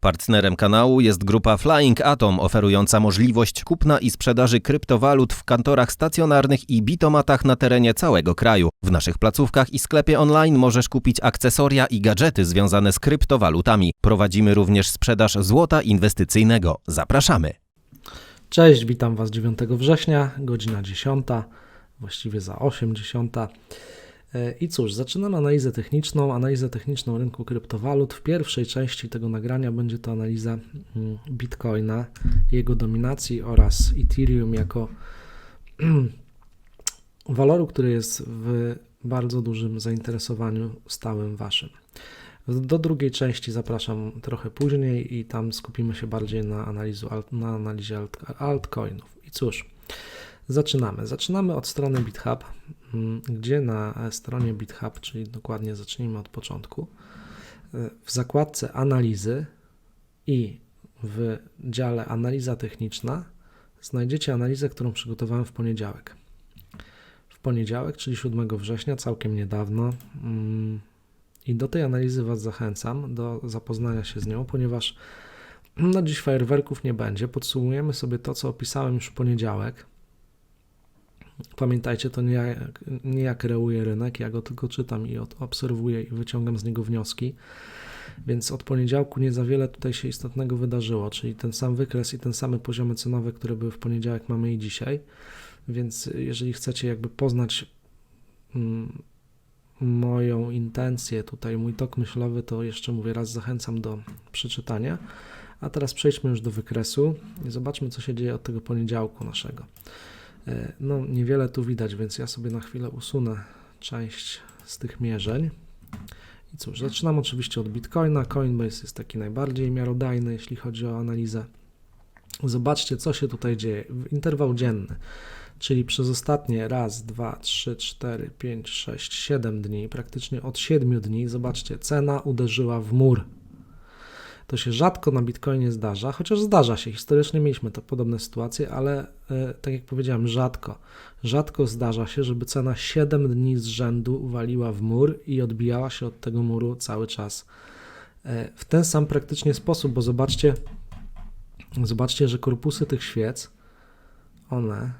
Partnerem kanału jest grupa Flying Atom, oferująca możliwość kupna i sprzedaży kryptowalut w kantorach stacjonarnych i bitomatach na terenie całego kraju. W naszych placówkach i sklepie online możesz kupić akcesoria i gadżety związane z kryptowalutami. Prowadzimy również sprzedaż złota inwestycyjnego. Zapraszamy. Cześć, witam Was 9 września, godzina 10, właściwie za 80. E, I cóż, zaczynamy analizę techniczną, analizę techniczną rynku kryptowalut. W pierwszej części tego nagrania będzie to analiza mm, Bitcoina, jego dominacji oraz Ethereum jako waloru, który jest w bardzo dużym zainteresowaniu stałym Waszym. Do drugiej części zapraszam trochę później i tam skupimy się bardziej na, analizu, na analizie alt, altcoinów. I cóż, zaczynamy. Zaczynamy od strony BitHub, gdzie na stronie BitHub, czyli dokładnie zacznijmy od początku, w zakładce analizy i w dziale analiza techniczna znajdziecie analizę, którą przygotowałem w poniedziałek. W poniedziałek, czyli 7 września, całkiem niedawno, mm, i do tej analizy Was zachęcam, do zapoznania się z nią, ponieważ no dziś fajerwerków nie będzie. Podsumujemy sobie to, co opisałem już w poniedziałek. Pamiętajcie, to nie jak, nie ja kreuję rynek, ja go tylko czytam i obserwuję i wyciągam z niego wnioski. Więc od poniedziałku nie za wiele tutaj się istotnego wydarzyło, czyli ten sam wykres i ten same poziomy cenowe, które były w poniedziałek, mamy i dzisiaj. Więc jeżeli chcecie jakby poznać mm, moją intencję, tutaj mój tok myślowy, to jeszcze mówię raz zachęcam do przeczytania. A teraz przejdźmy już do wykresu i zobaczmy, co się dzieje od tego poniedziałku naszego. E, no, niewiele tu widać, więc ja sobie na chwilę usunę część z tych mierzeń. I cóż, zaczynam oczywiście od Bitcoina. Coinbase jest taki najbardziej miarodajny, jeśli chodzi o analizę. Zobaczcie, co się tutaj dzieje. Interwał dzienny czyli przez ostatnie raz, dwa, trzy, cztery, pięć, sześć, siedem dni, praktycznie od siedmiu dni, zobaczcie, cena uderzyła w mur. To się rzadko na Bitcoinie zdarza, chociaż zdarza się. Historycznie mieliśmy to podobne sytuacje, ale e, tak jak powiedziałem, rzadko. Rzadko zdarza się, żeby cena 7 dni z rzędu waliła w mur i odbijała się od tego muru cały czas. E, w ten sam praktycznie sposób, bo zobaczcie, zobaczcie, że korpusy tych świec, one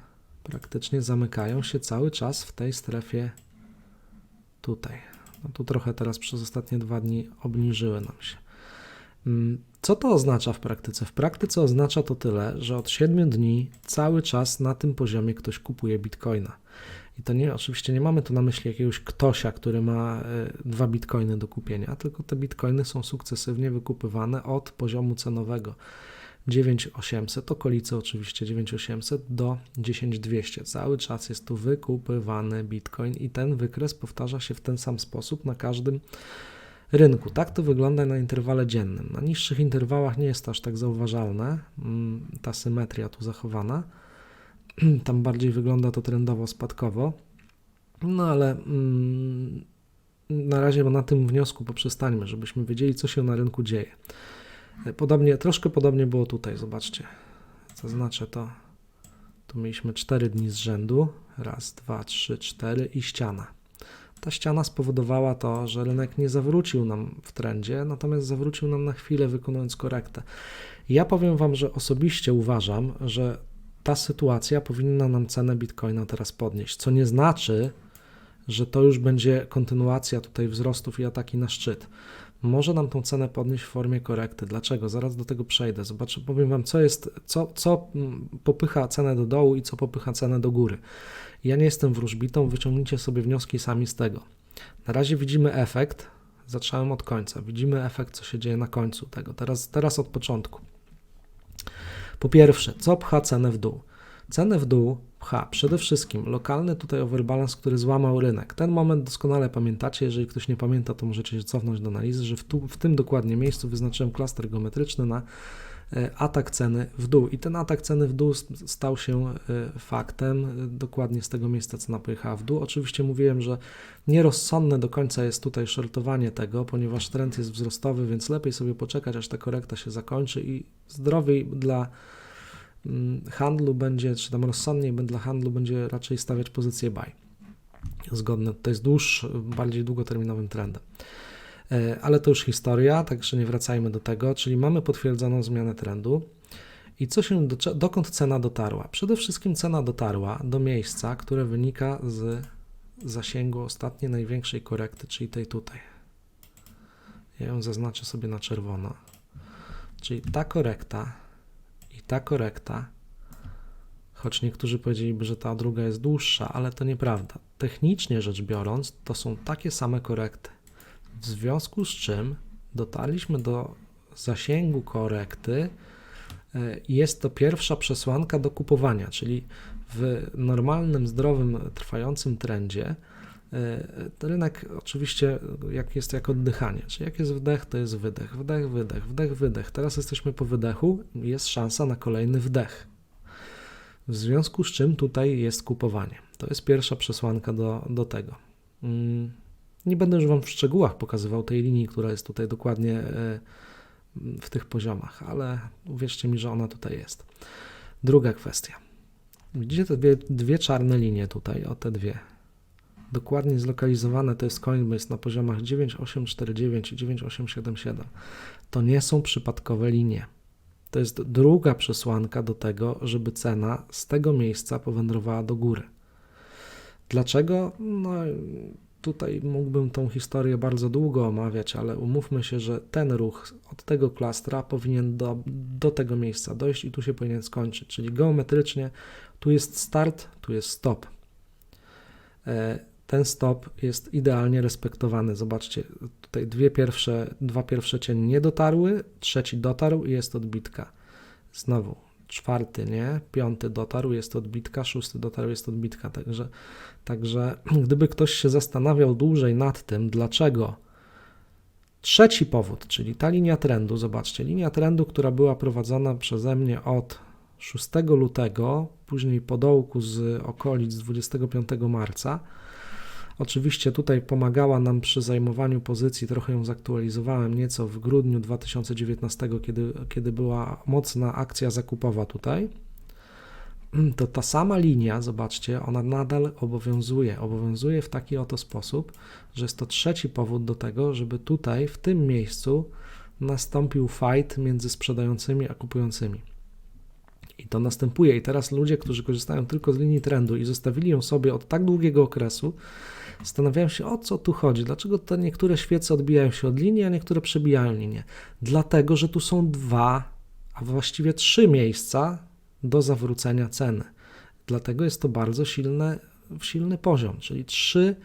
praktycznie zamykają się cały czas w tej strefie tutaj. No tu trochę teraz przez ostatnie dwa dni obniżyły nam się. Mm, co to oznacza w praktyce? W praktyce oznacza to tyle, że od 7 dni cały czas na tym poziomie ktoś kupuje bitcoina. I to nie, oczywiście nie mamy tu na myśli jakiegoś ktośa, który ma e, dwa bitcoiny do kupienia, tylko te bitcoiny są sukcesywnie wykupywane od poziomu cenowego 9800, okolice oczywiście 9800 do 10200. Cały czas jest tu wykupywany Bitcoin i ten wykres powtarza się w ten sam sposób na każdym rynku. Tak to wygląda na interwale dziennym. Na niższych interwałach nie jest aż tak zauważalne mm, ta symetria tu zachowana. Tam bardziej wygląda to trendowo spadkowo. No ale mm, na razie na tym wniosku poprzestańmy, żebyśmy wiedzieli, co się na rynku dzieje. Podobnie, troszkę podobnie było tutaj, zobaczcie. Zaznaczę to. Tu mieliśmy 4 dni z rzędu. Raz, dwa, trzy, cztery i ściana. Ta ściana spowodowała to, że rynek nie zawrócił nam w trendzie, natomiast zawrócił nam na chwilę, wykonując korektę. Ja powiem Wam, że osobiście uważam, że ta sytuacja powinna nam cenę bitcoina teraz podnieść, co nie znaczy, że to już będzie kontynuacja tutaj wzrostów i ataki na szczyt może nam tą cenę podnieść w formie korekty. Dlaczego? Zaraz do tego przejdę. Zobaczę, powiem Wam, co jest, co, co mm, popycha cenę do dołu i co popycha cenę do góry. Ja nie jestem wróżbitą, wyciągnijcie sobie wnioski sami z tego. Na razie widzimy efekt, zacząłem od końca, widzimy efekt, co się dzieje na końcu tego. Teraz, teraz od początku. Po pierwsze, co pcha cenę w dół? Cenę w dół pcha przede wszystkim lokalny tutaj overbalance, który złamał rynek. Ten moment doskonale pamiętacie, jeżeli ktoś nie pamięta, to możecie się cofnąć do analizy, że w, tu, w tym dokładnie miejscu wyznaczyłem klaster geometryczny na e, atak ceny w dół. I ten atak ceny w dół stał się e, faktem. Dokładnie z tego miejsca cena pojechała w dół. Oczywiście mówiłem, że nierozsądne do końca jest tutaj shortowanie tego, ponieważ trend jest wzrostowy, więc lepiej sobie poczekać, aż ta korekta się zakończy i zdrowiej dla handlu będzie, czy tam rozsądniej dla handlu będzie raczej stawiać pozycję buy. Zgodne, to jest dłuższy, bardziej długoterminowym trendem. E, Ale to już historia, także nie wracajmy do tego. Czyli mamy potwierdzoną zmianę trendu. I co się do, dokąd cena dotarła? Przede wszystkim cena dotarła do miejsca, które wynika z zasięgu ostatniej największej korekty, czyli tej tutaj. Ja ją zaznaczę sobie na czerwono. Czyli ta korekta ta korekta, choć niektórzy powiedzieliby, że ta druga jest dłuższa, ale to nieprawda. Technicznie rzecz biorąc, to są takie same korekty. W związku z czym dotarliśmy do zasięgu korekty. e, Jest to pierwsza przesłanka do kupowania, czyli w normalnym, zdrowym, trwającym trendzie rynek oczywiście jak jest jak oddychanie, czyli jak jest wdech, to jest wydech, wdech, wydech, wdech, wydech. Teraz jesteśmy po wydechu, jest szansa na kolejny wdech. W związku z czym tutaj jest kupowanie. To jest pierwsza przesłanka do, do tego. Mm, Nie będę już Wam w szczegółach pokazywał tej linii, która jest tutaj dokładnie e, w tych poziomach, ale uwierzcie mi, że ona tutaj jest. Druga kwestia. Widzicie te dwie, dwie czarne linie tutaj, o te dwie. Dokładnie zlokalizowane to jest Coinbase na poziomach 9849 i 9877. To nie są przypadkowe linie. To jest druga przesłanka do tego, żeby cena z tego miejsca powędrowała do góry. Dlaczego? No, tutaj mógłbym tą historię bardzo długo omawiać, ale umówmy się, że ten ruch od tego klastra powinien do, do tego miejsca dojść i tu się powinien skończyć. Czyli geometrycznie tu jest start, tu jest stop. Ten stop jest idealnie respektowany. Zobaczcie, tutaj dwie pierwsze, dwa pierwsze cienie nie dotarły, trzeci dotarł i jest odbitka. Znowu czwarty, nie? Piąty dotarł, jest odbitka, szósty dotarł, jest odbitka. Także, także gdyby ktoś się zastanawiał dłużej nad tym, dlaczego trzeci powód, czyli ta linia trendu, zobaczcie, linia trendu, która była prowadzona przeze mnie od 6 lutego, później po dołku z okolic 25 marca. Oczywiście tutaj pomagała nam przy zajmowaniu pozycji, trochę ją zaktualizowałem nieco w grudniu 2019, kiedy, kiedy była mocna akcja zakupowa tutaj. To ta sama linia, zobaczcie, ona nadal obowiązuje. Obowiązuje w taki oto sposób, że jest to trzeci powód do tego, żeby tutaj, w tym miejscu, nastąpił fight między sprzedającymi a kupującymi. I to następuje. I teraz ludzie, którzy korzystają tylko z linii trendu i zostawili ją sobie od tak długiego okresu, zastanawiają się, o co tu chodzi. Dlaczego te niektóre świece odbijają się od linii, a niektóre przebijają linię? Dlatego, że tu są dwa, a właściwie trzy miejsca do zawrócenia ceny. Dlatego jest to bardzo silny, silny poziom, czyli trzy,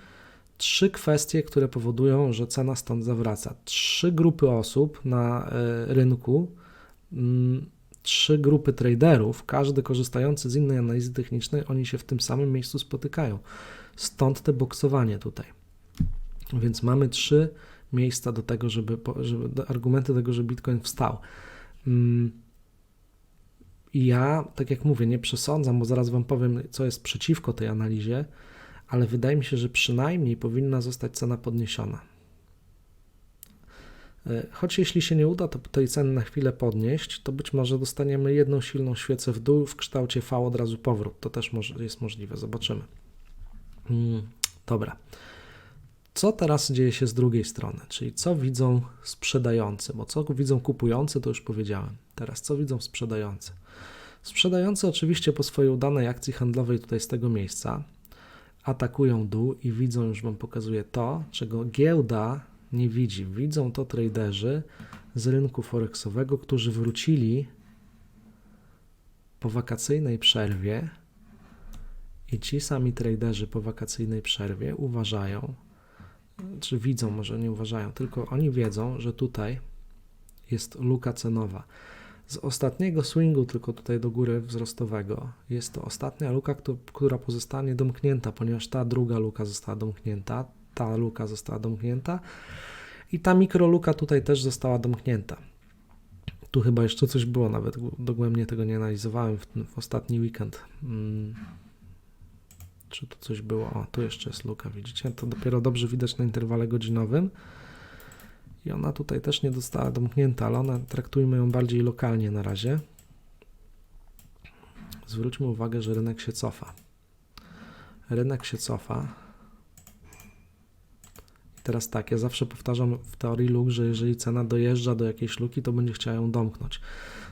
trzy kwestie, które powodują, że cena stąd zawraca. Trzy grupy osób na y, rynku. Mm, trzy grupy traderów, każdy korzystający z innej analizy technicznej, oni się w tym samym miejscu spotykają. Stąd te boksowanie tutaj. Więc mamy trzy miejsca do tego, żeby, żeby do argumenty tego, że Bitcoin wstał. I ja, tak jak mówię, nie przesądzam, bo zaraz Wam powiem, co jest przeciwko tej analizie, ale wydaje mi się, że przynajmniej powinna zostać cena podniesiona. Choć jeśli się nie uda to tej ceny na chwilę podnieść, to być może dostaniemy jedną silną świecę w dół w kształcie V od razu powrót. To też może, jest możliwe, zobaczymy. Hmm, dobra. Co teraz dzieje się z drugiej strony? Czyli co widzą sprzedający? Bo co widzą kupujący, to już powiedziałem. Teraz co widzą sprzedający? Sprzedający oczywiście po swojej udanej akcji handlowej tutaj z tego miejsca atakują dół i widzą, już Wam pokazuję to, czego giełda nie widzi. Widzą to traderzy z rynku forexowego, którzy wrócili po wakacyjnej przerwie i ci sami traderzy po wakacyjnej przerwie uważają, czy widzą, może nie uważają, tylko oni wiedzą, że tutaj jest luka cenowa. Z ostatniego swingu, tylko tutaj do góry wzrostowego, jest to ostatnia luka, która pozostanie domknięta, ponieważ ta druga luka została domknięta, ta luka została domknięta i ta mikroluka tutaj też została domknięta. Tu chyba jeszcze coś było, nawet dogłębnie tego nie analizowałem w, w ostatni weekend. Hmm. Czy tu coś było? O, tu jeszcze jest luka, widzicie? To dopiero dobrze widać na interwale godzinowym. I ona tutaj też nie została domknięta, ale ona, traktujmy ją bardziej lokalnie na razie. Zwróćmy uwagę, że rynek się cofa. Rynek się cofa teraz tak, ja zawsze powtarzam w teorii luk, że jeżeli cena dojeżdża do jakiejś luki, to będzie chciała ją domknąć.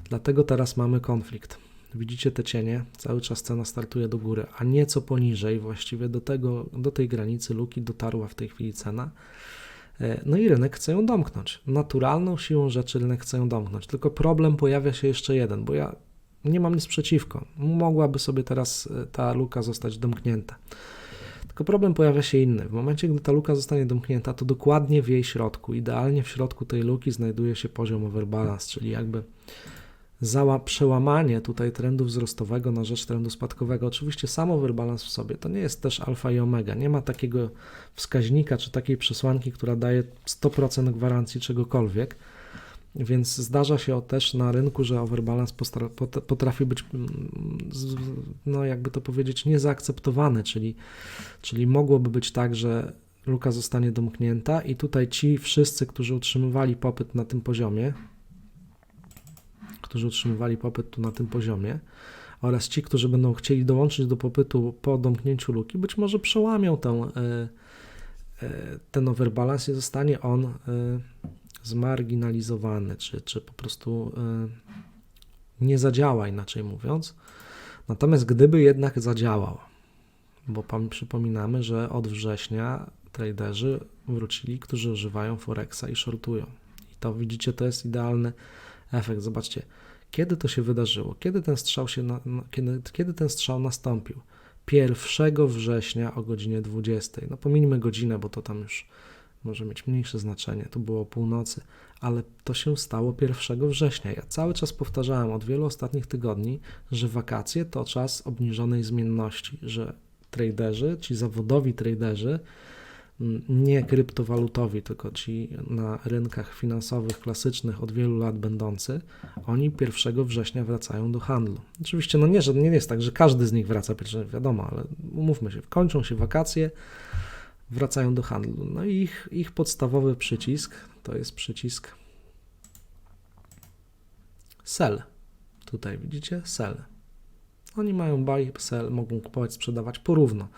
Dlatego teraz mamy konflikt. Widzicie te cienie? Cały czas cena startuje do góry, a nieco poniżej, właściwie do, tego, do tej granicy luki dotarła w tej chwili cena. E, No i rynek chce ją domknąć. Naturalną siłą rzeczy rynek chce ją domknąć. Tylko problem pojawia się jeszcze jeden, bo ja nie mam nic przeciwko. Mogłaby sobie teraz e, ta luka zostać domknięta. Tylko problem pojawia się inny. W momencie, gdy ta luka zostanie domknięta, to dokładnie w jej środku, idealnie w środku tej luki znajduje się poziom overbalance, czyli jakby zała, przełamanie tutaj trendu wzrostowego na rzecz trendu spadkowego. Oczywiście sam overbalance w sobie to nie jest też alfa i omega. Nie ma takiego wskaźnika czy takiej przesłanki, która daje 100% gwarancji czegokolwiek. Więc zdarza się też na rynku, że overbalance potrafi być, mm, no jakby to powiedzieć, niezaakceptowany, czyli, czyli mogłoby być tak, że luka zostanie domknięta i tutaj ci wszyscy, którzy utrzymywali popyt na tym poziomie, którzy utrzymywali popyt tu na tym poziomie oraz ci, którzy będą chcieli dołączyć do popytu po domknięciu luki, być może przełamią tę, e, e, ten overbalance i zostanie on e, zmarginalizowany, czy, czy po prostu nie zadziała, inaczej mówiąc. Natomiast gdyby jednak zadziałał, bo przypominamy, że od września traderzy wrócili, którzy używają Forexa i shortują. I to widzicie, to jest idealny efekt. Zobaczcie, kiedy to się wydarzyło, kiedy ten strzał, się na, kiedy, kiedy ten strzał nastąpił. 1 września o godzinie 20. No pominijmy godzinę, bo to tam już może mieć mniejsze znaczenie, to było północy, ale to się stało 1 września. Ja cały czas powtarzałem od wielu ostatnich tygodni, że wakacje to czas obniżonej zmienności, że traderzy, ci zawodowi traderzy, nie kryptowalutowi, tylko ci na rynkach finansowych klasycznych od wielu lat będący, oni 1 września wracają do handlu. Oczywiście, no nie, że nie jest tak, że każdy z nich wraca 1, wiadomo, ale umówmy się, kończą się wakacje, wracają do handlu. No i ich, ich podstawowy przycisk to jest przycisk sell. Tutaj widzicie sell. Oni mają buy, sell, mogą kupować, sprzedawać porówno.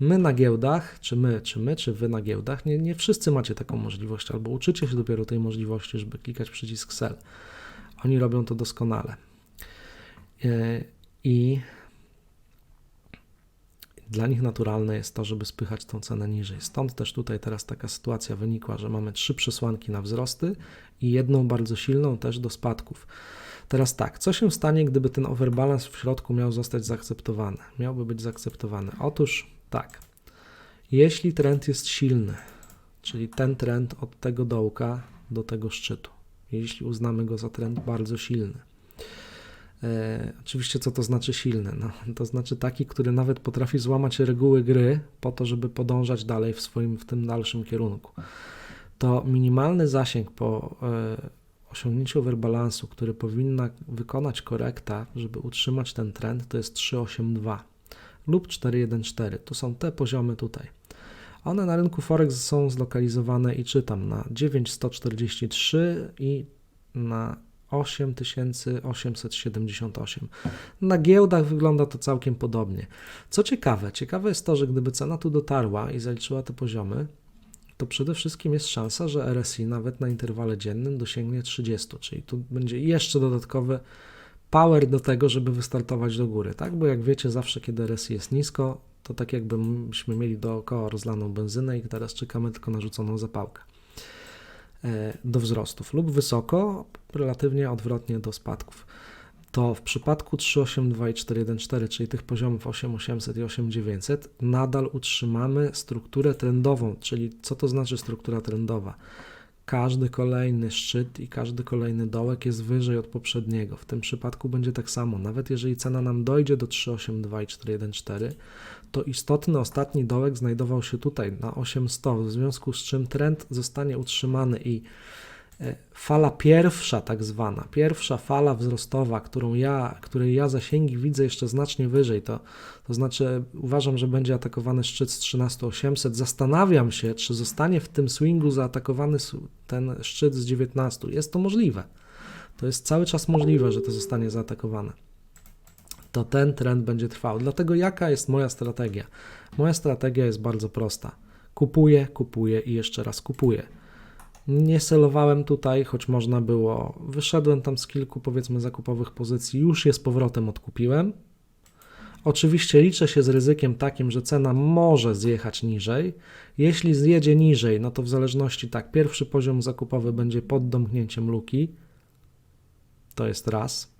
My na giełdach, czy my, czy my, czy wy na giełdach, nie, nie wszyscy macie taką możliwość, albo uczycie się dopiero tej możliwości, żeby klikać przycisk sell. Oni robią to doskonale. Yy, I dla nich naturalne jest to, żeby spychać tą cenę niżej. Stąd też tutaj teraz taka sytuacja wynikła, że mamy trzy przesłanki na wzrosty i jedną bardzo silną też do spadków. Teraz tak, co się stanie, gdyby ten overbalance w środku miał zostać zaakceptowany? Miałby być zaakceptowany. Otóż tak, jeśli trend jest silny, czyli ten trend od tego dołka do tego szczytu, jeśli uznamy go za trend bardzo silny, E, oczywiście, co to znaczy silny? No, to znaczy taki, który nawet potrafi złamać reguły gry po to, żeby podążać dalej w swoim, w tym dalszym kierunku. To minimalny zasięg po e, osiągnięciu overbalansu, który powinna wykonać korekta, żeby utrzymać ten trend, to jest 382 lub 414. To są te poziomy tutaj. One na rynku Forex są zlokalizowane i czytam na 9143 i na 8878. Na giełdach wygląda to całkiem podobnie. Co ciekawe, ciekawe jest to, że gdyby cena tu dotarła i zaliczyła te poziomy, to przede wszystkim jest szansa, że RSI nawet na interwale dziennym dosięgnie 30, czyli tu będzie jeszcze dodatkowy power do tego, żeby wystartować do góry, tak? Bo jak wiecie, zawsze kiedy RSI jest nisko, to tak jakbyśmy mieli dookoła rozlaną benzynę i teraz czekamy tylko na rzuconą zapałkę e, do wzrostów lub wysoko, relatywnie odwrotnie do spadków. To w przypadku 382 i 414, czyli tych poziomów 8800 i 8900, nadal utrzymamy strukturę trendową, czyli co to znaczy struktura trendowa? Każdy kolejny szczyt i każdy kolejny dołek jest wyżej od poprzedniego. W tym przypadku będzie tak samo. Nawet jeżeli cena nam dojdzie do 382 i 414, to istotny ostatni dołek znajdował się tutaj na 8100, w związku z czym trend zostanie utrzymany i fala pierwsza, tak zwana, pierwsza fala wzrostowa, którą ja, której ja zasięgi widzę jeszcze znacznie wyżej, to, to znaczy uważam, że będzie atakowany szczyt z 13800. Zastanawiam się, czy zostanie w tym swingu zaatakowany ten szczyt z 19. Jest to możliwe. To jest cały czas możliwe, że to zostanie zaatakowane to ten trend będzie trwał. Dlatego jaka jest moja strategia? Moja strategia jest bardzo prosta. Kupuję, kupuję i jeszcze raz kupuję. Nie selowałem tutaj, choć można było. Wyszedłem tam z kilku, powiedzmy, zakupowych pozycji, już je z powrotem odkupiłem. Oczywiście liczę się z ryzykiem takim, że cena może zjechać niżej. Jeśli zjedzie niżej, no to w zależności tak, pierwszy poziom zakupowy będzie pod domknięciem luki. To jest raz.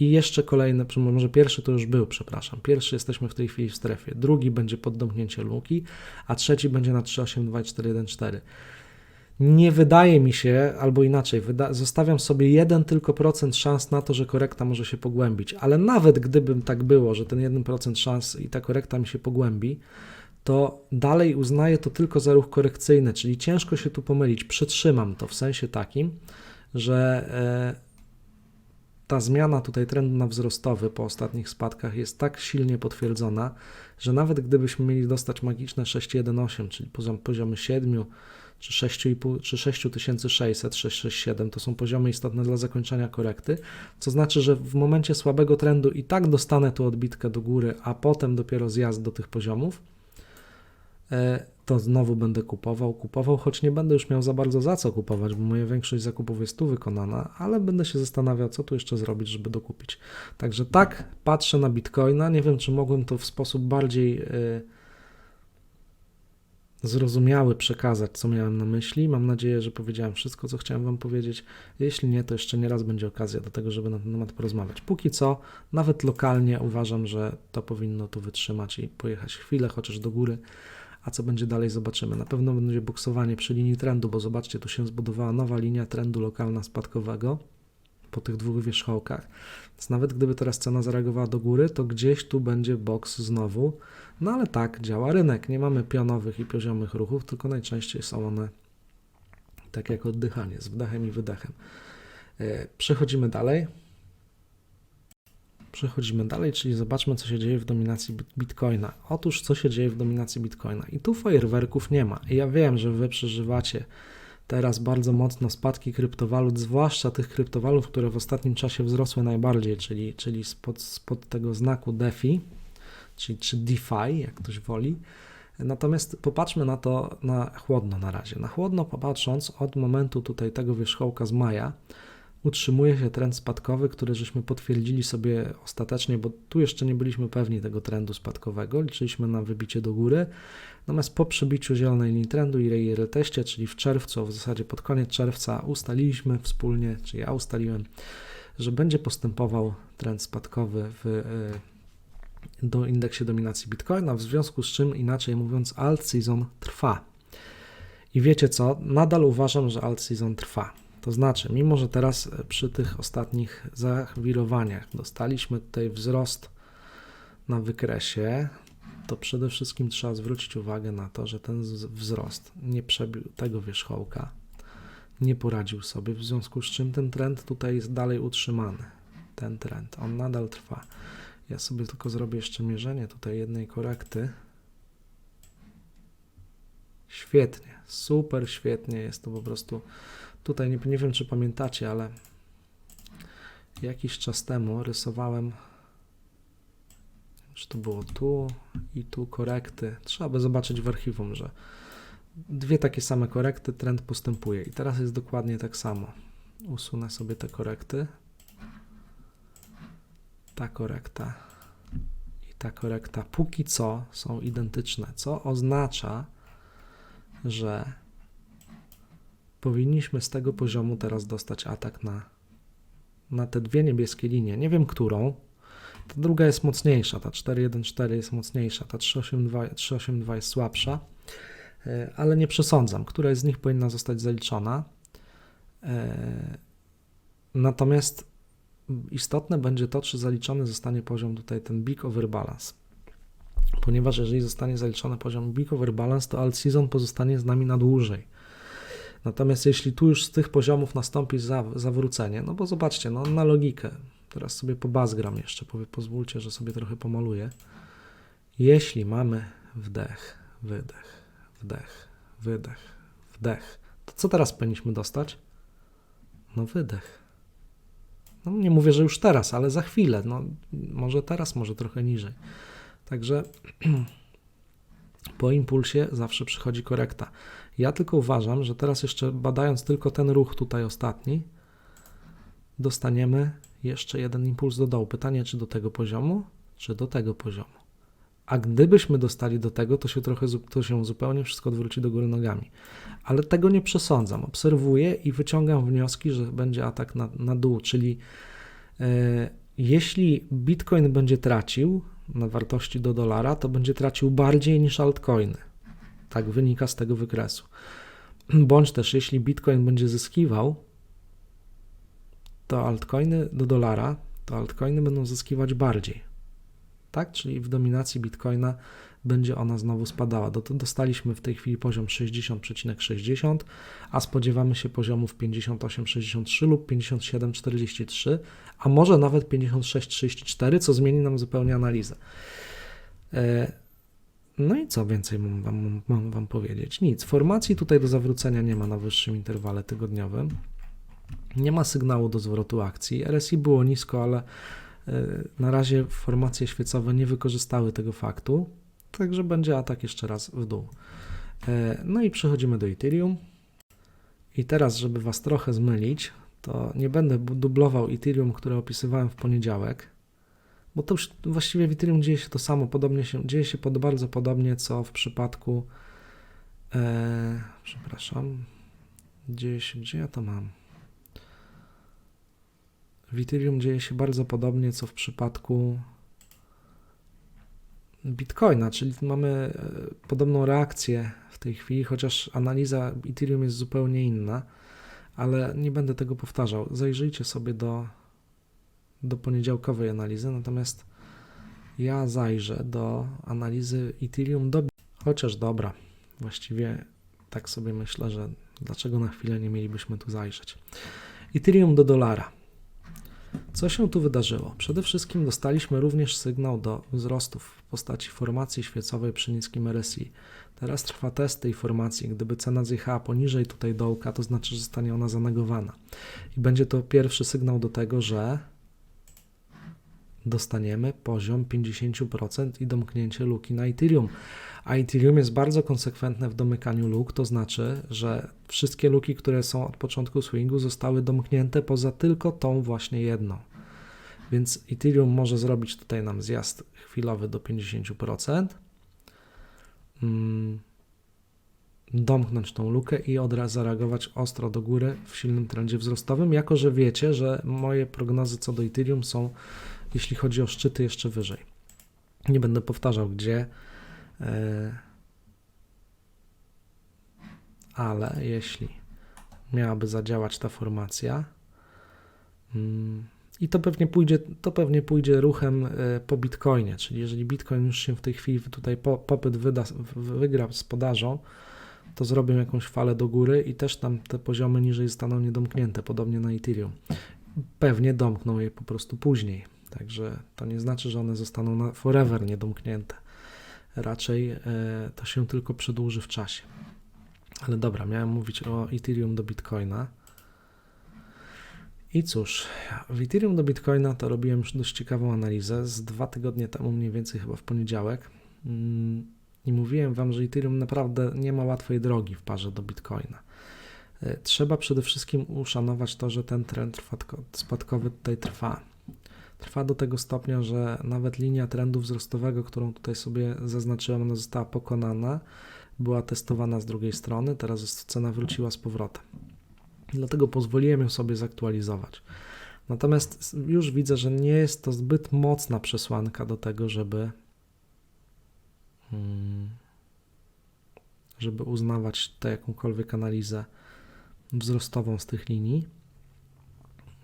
I jeszcze kolejny, czy może pierwszy to już był, przepraszam. Pierwszy jesteśmy w tej chwili w strefie. Drugi będzie pod domknięcie luki, a trzeci będzie na 382 i 414. Nie wydaje mi się, albo inaczej, zostawiam sobie jeden tylko procent szans na to, że korekta może się pogłębić, ale nawet gdybym tak było, że ten 1% szans i ta korekta mi się pogłębi, to dalej uznaję to tylko za ruch korekcyjny, czyli ciężko się tu pomylić. Przytrzymam to w sensie takim, że e, ta zmiana tutaj trendu na wzrostowy po ostatnich spadkach jest tak silnie potwierdzona, że nawet gdybyśmy mieli dostać magiczne 618, czyli poziom, poziomy 7 czy 6,5 czy 6600, 667 to są poziomy istotne dla zakończenia korekty, co znaczy, że w momencie słabego trendu i tak dostanę tu odbitkę do góry, a potem dopiero zjazd do tych poziomów, e, to znowu będę kupował, kupował, choć nie będę już miał za bardzo za co kupować, bo moja większość zakupów jest tu wykonana, ale będę się zastanawiał, co tu jeszcze zrobić, żeby dokupić. Także tak, patrzę na Bitcoina, nie wiem, czy mogłem to w sposób bardziej e, zrozumiały przekazać, co miałem na myśli. Mam nadzieję, że powiedziałem wszystko, co chciałem Wam powiedzieć. Jeśli nie, to jeszcze nie raz będzie okazja do tego, żeby na ten temat porozmawiać. Póki co, nawet lokalnie uważam, że to powinno tu wytrzymać i pojechać chwilę, chociaż do góry. A co będzie dalej, zobaczymy. Na pewno będzie buksowanie przy linii trendu, bo zobaczcie, tu się zbudowała nowa linia trendu lokalna spadkowego po tych dwóch wierzchołkach. Więc nawet gdyby teraz cena zareagowała do góry, to gdzieś tu będzie boks znowu. No ale tak działa rynek. Nie mamy pionowych i poziomych ruchów, tylko najczęściej są one tak jak oddychanie, z wdechem i wydechem. E, Przechodzimy dalej. Przechodzimy dalej, czyli zobaczmy, co się dzieje w dominacji bit- Bitcoina. Otóż, co się dzieje w dominacji Bitcoina. I tu fajerwerków nie ma. I ja wiem, że wy przeżywacie teraz bardzo mocno spadki kryptowalut, zwłaszcza tych kryptowalut, które w ostatnim czasie wzrosły najbardziej, czyli, czyli spod, spod tego znaku DeFi, czy, czy DeFi, jak ktoś woli. Natomiast popatrzmy na to na chłodno na razie. Na chłodno popatrząc, od momentu tutaj tego wierzchołka z maja utrzymuje się trend spadkowy, który żeśmy potwierdzili sobie ostatecznie, bo tu jeszcze nie byliśmy pewni tego trendu spadkowego, liczyliśmy na wybicie do góry. Natomiast po przebiciu zielonej linii trendu i jej reteście, czyli w czerwcu, w zasadzie pod koniec czerwca, ustaliliśmy wspólnie, czy ja ustaliłem, że będzie postępował trend spadkowy w y, do indeksie dominacji Bitcoina, w związku z czym, inaczej mówiąc, alt season trwa. I wiecie co? Nadal uważam, że alt season trwa. To znaczy, mimo że teraz e, przy tych ostatnich zawirowaniach dostaliśmy tutaj wzrost na wykresie, to przede wszystkim trzeba zwrócić uwagę na to, że ten wzrost nie przebił tego wierzchołka, nie poradził sobie, w związku z czym ten trend tutaj jest dalej utrzymany. Ten trend, on nadal trwa. Ja sobie tylko zrobię jeszcze mierzenie tutaj jednej korekty. Świetnie, super świetnie jest to po prostu. Tutaj nie, nie wiem, czy pamiętacie, ale jakiś czas temu rysowałem, czy to było tu i tu korekty. Trzeba by zobaczyć w archiwum, że dwie takie same korekty, trend postępuje. I teraz jest dokładnie tak samo. Usunę sobie te korekty. Ta korekta i ta korekta póki co są identyczne, co oznacza, że powinniśmy z tego poziomu teraz dostać atak na, na te dwie niebieskie linie. Nie wiem którą. Ta druga jest mocniejsza, ta 414 jest mocniejsza, ta 382, 382 jest słabsza, e, ale nie przesądzam, która z nich powinna zostać zaliczona. E, Natomiast istotne będzie to, czy zaliczony zostanie poziom tutaj ten big over balance. Ponieważ jeżeli zostanie zaliczony poziom big over balance, to alt season pozostanie z nami na dłużej. Natomiast jeśli tu już z tych poziomów nastąpi za, zawrócenie, no bo zobaczcie, no na logikę, teraz sobie pobazgram jeszcze, pozwólcie, że sobie trochę pomaluję. Jeśli mamy wdech, wydech, wdech, wydech, wdech, to co teraz powinniśmy dostać? No wydech. No nie mówię, że już teraz, ale za chwilę, no może teraz, może trochę niżej. Także Po impulsie zawsze przychodzi korekta. Ja tylko uważam, że teraz jeszcze badając tylko ten ruch tutaj ostatni, dostaniemy jeszcze jeden impuls do dołu. Pytanie, czy do tego poziomu, czy do tego poziomu. A gdybyśmy dostali do tego, to się trochę to się zupełnie wszystko odwróci do góry nogami. Ale tego nie przesądzam. Obserwuję i wyciągam wnioski, że będzie atak na, na dół, czyli e, jeśli Bitcoin będzie tracił na wartości do dolara, to będzie tracił bardziej niż altcoiny. Tak wynika z tego wykresu. Bądź też, jeśli Bitcoin będzie zyskiwał, to altcoiny do dolara, to altcoiny będą zyskiwać bardziej. Tak? Czyli w dominacji Bitcoina będzie ona znowu spadała. Do, dostaliśmy w tej chwili poziom 60,60, a spodziewamy się poziomów 58,63 lub 57,43, a może nawet 56,34, co zmieni nam zupełnie analizę. E, No i co więcej mam wam, mam wam powiedzieć? Nic. Formacji tutaj do zawrócenia nie ma na wyższym interwale tygodniowym. Nie ma sygnału do zwrotu akcji. RSI było nisko, ale e, na razie formacje świecowe nie wykorzystały tego faktu, także będzie atak jeszcze raz w dół. E, No i przechodzimy do Ethereum. I teraz, żeby Was trochę zmylić, to nie będę dublował Ethereum, które opisywałem w poniedziałek, bo to już właściwie w Ethereum dzieje się to samo, podobnie się, dzieje się pod, bardzo podobnie, co w przypadku, e, przepraszam, dzieje się, gdzie ja to mam? W Ethereum dzieje się bardzo podobnie, co w przypadku Bitcoina, czyli mamy e, podobną reakcję w tej chwili, chociaż analiza Ethereum jest zupełnie inna, ale nie będę tego powtarzał. Zajrzyjcie sobie do, do poniedziałkowej analizy, natomiast ja zajrzę do analizy Ethereum do. Chociaż dobra, właściwie tak sobie myślę, że dlaczego na chwilę nie mielibyśmy tu zajrzeć. Ethereum do dolara. Co się tu wydarzyło? Przede wszystkim dostaliśmy również sygnał do wzrostów w postaci formacji świecowej przy niskim RSI. Teraz trwa test tej formacji. Gdyby cena zjechała poniżej tutaj dołka, to znaczy, że zostanie ona zanegowana. I będzie to pierwszy sygnał do tego, że dostaniemy poziom 50% i domknięcie luki na Ethereum. A Ethereum jest bardzo konsekwentne w domykaniu luk, to znaczy, że wszystkie luki, które są od początku swingu, zostały domknięte poza tylko tą właśnie jedną. Więc Ethereum może zrobić tutaj nam zjazd chwilowy do 50%, mm, domknąć tą lukę i od razu zareagować ostro do góry w silnym trendzie wzrostowym, jako że wiecie, że moje prognozy co do Ethereum są, jeśli chodzi o szczyty, jeszcze wyżej. Nie będę powtarzał gdzie, e, ale jeśli miałaby zadziałać ta formacja, mm, i to pewnie pójdzie, to pewnie pójdzie ruchem e, po Bitcoinie, czyli jeżeli Bitcoin już się w tej chwili tutaj po, popyt wyda, wygra z podażą, to zrobią jakąś falę do góry i też tam te poziomy niżej zostaną niedomknięte, podobnie na Ethereum. Pewnie domkną je po prostu później, także to nie znaczy, że one zostaną na forever niedomknięte. Raczej e, to się tylko przedłuży w czasie. Ale dobra, miałem mówić o Ethereum do Bitcoina. I cóż, w Ethereum do Bitcoina to robiłem już dość ciekawą analizę z dwa tygodnie temu, mniej więcej chyba w poniedziałek. Mm, I mówiłem Wam, że Ethereum naprawdę nie ma łatwej drogi w parze do Bitcoina. E, Trzeba przede wszystkim uszanować to, że ten trend spadkowy tutaj trwa. Trwa do tego stopnia, że nawet linia trendu wzrostowego, którą tutaj sobie zaznaczyłem, ona została pokonana, była testowana z drugiej strony, teraz cena wróciła z powrotem. Dlatego pozwoliłem ją sobie zaktualizować. Natomiast już widzę, że nie jest to zbyt mocna przesłanka do tego, żeby, mm, żeby uznawać tę jakąkolwiek analizę wzrostową z tych linii.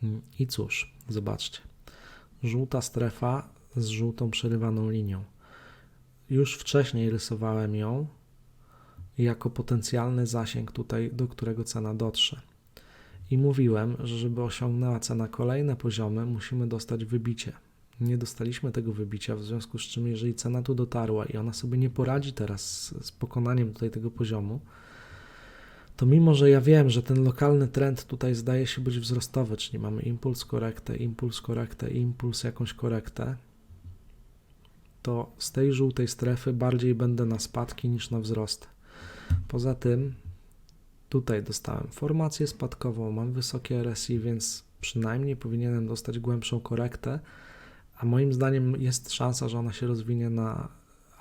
Mm, I cóż, zobaczcie. Żółta strefa z żółtą przerywaną linią. Już wcześniej rysowałem ją jako potencjalny zasięg tutaj, do którego cena dotrze. I mówiłem, że żeby osiągnęła cena kolejne poziomy, musimy dostać wybicie. Nie dostaliśmy tego wybicia, w związku z czym, jeżeli cena tu dotarła i ona sobie nie poradzi teraz z, pokonaniem tutaj tego poziomu, to mimo, że ja wiem, że ten lokalny trend tutaj zdaje się być wzrostowy, czyli mamy impuls, korektę, impuls, korektę, impuls, jakąś korektę, to z tej żółtej strefy bardziej będę na spadki niż na wzrost. Poza tym tutaj dostałem formację spadkową, mam wysokie RSI, więc przynajmniej powinienem dostać głębszą korektę, a moim zdaniem jest szansa, że ona się rozwinie na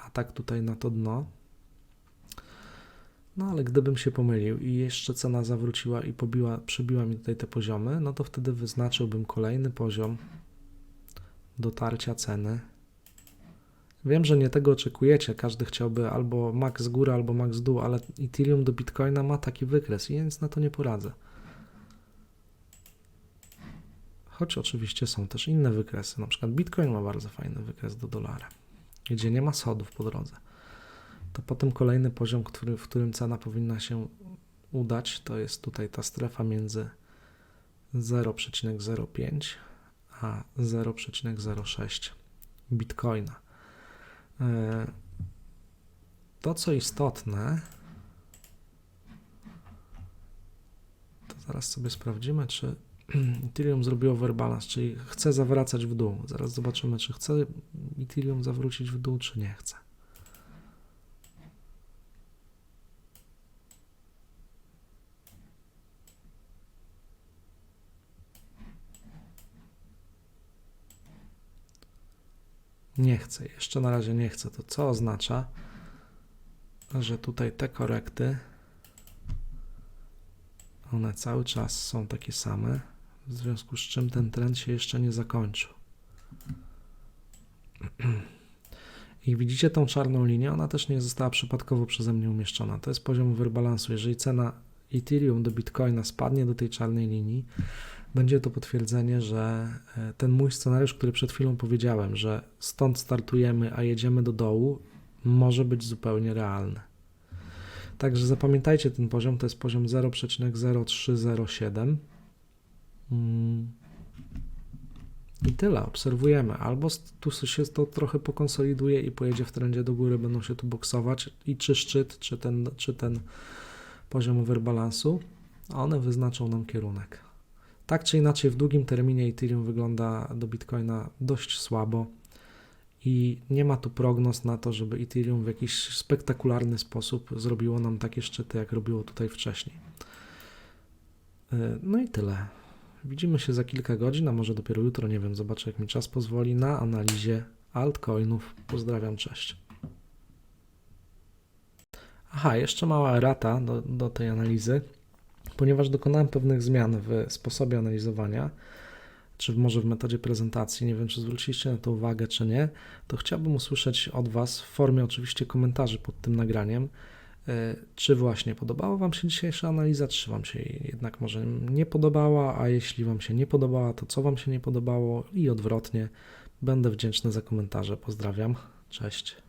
atak tutaj na to dno. No ale gdybym się pomylił i jeszcze cena zawróciła i pobiła, przebiła mi tutaj te poziomy, no to wtedy wyznaczyłbym kolejny poziom dotarcia ceny. Wiem, że nie tego oczekujecie, każdy chciałby albo max z góry, albo max z dół, ale Ethereum do Bitcoina ma taki wykres nic na to nie poradzę. Choć oczywiście są też inne wykresy, na przykład Bitcoin ma bardzo fajny wykres do dolara, gdzie nie ma schodów po drodze to potem kolejny poziom, który, w którym cena powinna się udać, to jest tutaj ta strefa między 0,05 a 0,06 bitcoina. E, To, co istotne, to zaraz sobie sprawdzimy, czy Ethereum zrobiło overbalance, czyli chce zawracać w dół. Zaraz zobaczymy, czy chce Ethereum zawrócić w dół, czy nie chce. Nie chcę, jeszcze na razie nie chcę. To co oznacza, że tutaj te korekty, one cały czas są takie same, w związku z czym ten trend się jeszcze nie zakończył. I widzicie tą czarną linię, ona też nie została przypadkowo przeze mnie umieszczona. To jest poziom overbalansu. Jeżeli cena Ethereum do Bitcoina spadnie do tej czarnej linii, będzie to potwierdzenie, że e, ten mój scenariusz, który przed chwilą powiedziałem, że stąd startujemy, a jedziemy do dołu, może być zupełnie realny. Także zapamiętajcie ten poziom, to jest poziom 0,0307. Mm. I tyle, obserwujemy. Albo tu się to trochę pokonsoliduje i pojedzie w trendzie do góry, będą się tu boksować i czy szczyt, czy ten, czy ten poziom overbalansu, one wyznaczą nam kierunek. Tak czy inaczej, w długim terminie Ethereum wygląda do Bitcoina dość słabo i nie ma tu prognoz na to, żeby Ethereum w jakiś spektakularny sposób zrobiło nam takie szczyty, jak robiło tutaj wcześniej. Yy, No i tyle. Widzimy się za kilka godzin, a może dopiero jutro, nie wiem, zobaczę jak mi czas pozwoli, na analizie altcoinów. Pozdrawiam, cześć. Aha, jeszcze mała errata do, do tej analizy ponieważ dokonałem pewnych zmian w sposobie analizowania, czy może w metodzie prezentacji, nie wiem czy zwróciliście na to uwagę, czy nie, to chciałbym usłyszeć od Was w formie oczywiście komentarzy pod tym nagraniem, e, czy właśnie podobała Wam się dzisiejsza analiza, czy Wam się jednak może nie podobała, a jeśli Wam się nie podobała, to co Wam się nie podobało i odwrotnie. Będę wdzięczny za komentarze. Pozdrawiam. Cześć.